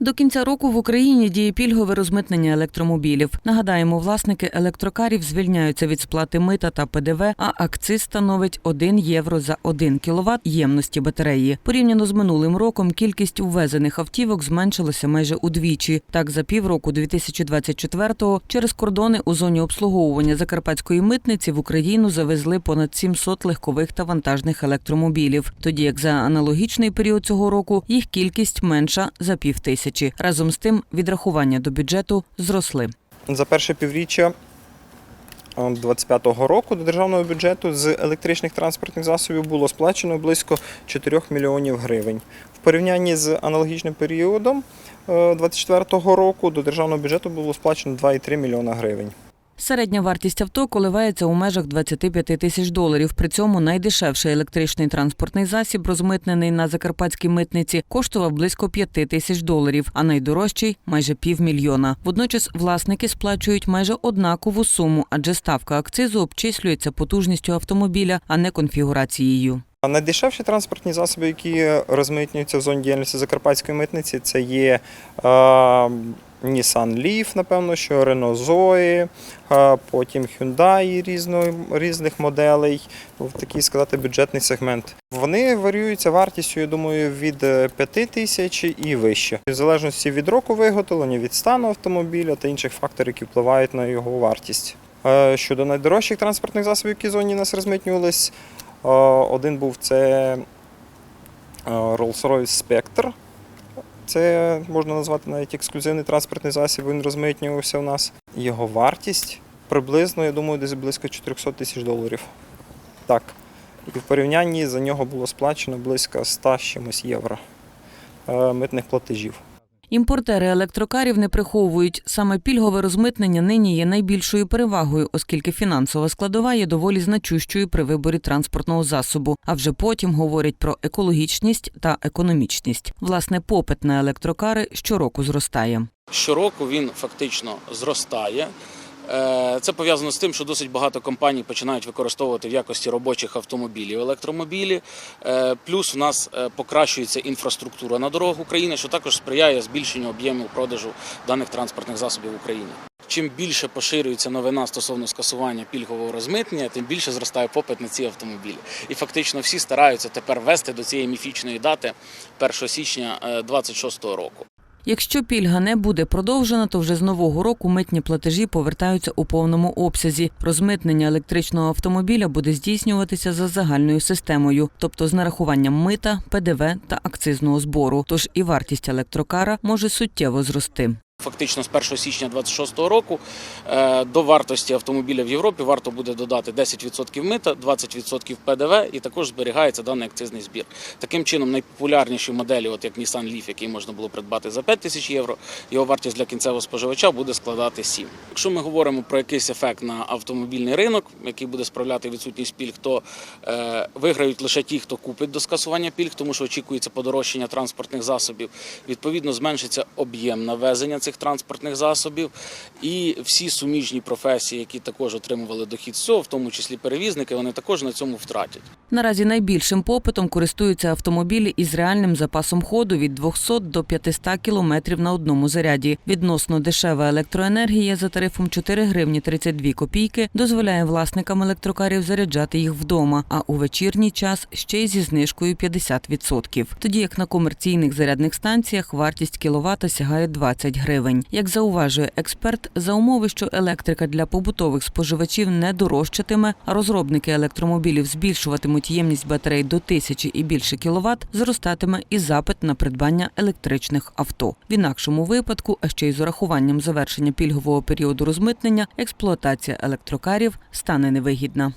До кінця року в Україні діє пільгове розмитнення електромобілів. Нагадаємо, власники електрокарів звільняються від сплати мита та ПДВ, а акциз становить 1 євро за 1 кіловат ємності батареї. Порівняно з минулим роком кількість увезених автівок зменшилася майже удвічі. Так, за півроку 2024-го через кордони у зоні обслуговування закарпатської митниці в Україну завезли понад 700 легкових та вантажних електромобілів, тоді як за аналогічний період цього року їх кількість менша за пів тисячі. Разом з тим, відрахування до бюджету зросли. За перше півріччя 2025 року до державного бюджету з електричних транспортних засобів було сплачено близько 4 мільйонів гривень. В порівнянні з аналогічним періодом 2024 року до державного бюджету було сплачено 2,3 мільйона гривень. Середня вартість авто коливається у межах 25 тисяч доларів. При цьому найдешевший електричний транспортний засіб, розмитнений на закарпатській митниці, коштував близько 5 тисяч доларів, а найдорожчий майже півмільйона. Водночас власники сплачують майже однакову суму, адже ставка акцизу обчислюється потужністю автомобіля, а не конфігурацією. Найдешевші транспортні засоби, які розмитнюються в зоні діяльності Закарпатської митниці, це є е, Nissan Leaf, напевно, що Renault Zoe, е, потім Hyundai різної, різних моделей, в такий сказати бюджетний сегмент. Вони варіюються вартістю, я думаю, від 5 тисяч і вище. В залежності від року виготовлення, від стану автомобіля та інших факторів, які впливають на його вартість. Е, Щодо найдорожчих транспортних засобів, які в зоні нас розмитнювались, Е, Один був це е, Rolls-Royce Spectre. Це можна назвати навіть ексклюзивний транспортний засіб, він розмитнювався у нас. Його вартість приблизно, я думаю, десь близько 400 тисяч доларів. Так. І в порівнянні за нього було сплачено близько 100 чимось євро е, митних платежів. Імпортери електрокарів не приховують. Саме пільгове розмитнення нині є найбільшою перевагою, оскільки фінансова складова є доволі значущою при виборі транспортного засобу. А вже потім говорять про екологічність та економічність. Власне, попит на електрокари щороку зростає. Щороку він фактично зростає. Е, Це пов'язано з тим, що досить багато компаній починають використовувати в якості робочих автомобілів електромобілі. Е, Плюс в нас е, покращується інфраструктура на дорогах України, що також сприяє збільшенню об'ємів продажу даних транспортних засобів в Україні. Чим більше поширюється новина стосовно скасування пільгового розмитнення, тим більше зростає попит на ці автомобілі. І фактично всі стараються тепер вести до цієї міфічної дати 1 січня 2026 року. Якщо пільга не буде продовжена, то вже з нового року митні платежі повертаються у повному обсязі. Розмитнення електричного автомобіля буде здійснюватися за загальною системою, тобто з нарахуванням мита, ПДВ та акцизного збору. Тож і вартість електрокара може суттєво зрости. Фактично з 1 січня 2026 року е, до вартості автомобіля в Європі варто буде додати 10% мита, 20% ПДВ і також зберігається даний акцизний збір. Таким чином, найпопулярніші моделі, от як Nissan Leaf, який можна було придбати за 5 тисяч євро, його вартість для кінцевого споживача буде складати 7. Якщо ми говоримо про якийсь ефект на автомобільний ринок, який буде справляти відсутність пільг, то е, виграють лише ті, хто купить до скасування пільг, тому що очікується подорожчання транспортних засобів. Відповідно, зменшиться об'єм навезення цих транспортних засобів, і всі суміжні професії, які також отримували дохід з цього, в тому числі перевізники, вони також на цьому втратять. Наразі найбільшим попитом користуються автомобілі із реальним запасом ходу від 200 до 500 кілометрів на одному заряді. Відносно дешева електроенергія за тарифом 4 гривні 32 копійки дозволяє власникам електрокарів заряджати їх вдома, а у вечірній час ще й зі знижкою 50%. Тоді як на комерційних зарядних станціях вартість кіловата сягає 20 гривень. Як зауважує експерт, за умови, що електрика для побутових споживачів не дорожчатиме, а розробники електромобілів збільшуватимуть ємність батарей до тисячі і більше кіловат, зростатиме і запит на придбання електричних авто. В інакшому випадку, а ще й з урахуванням завершення пільгового періоду розмитнення, експлуатація електрокарів стане невигідна.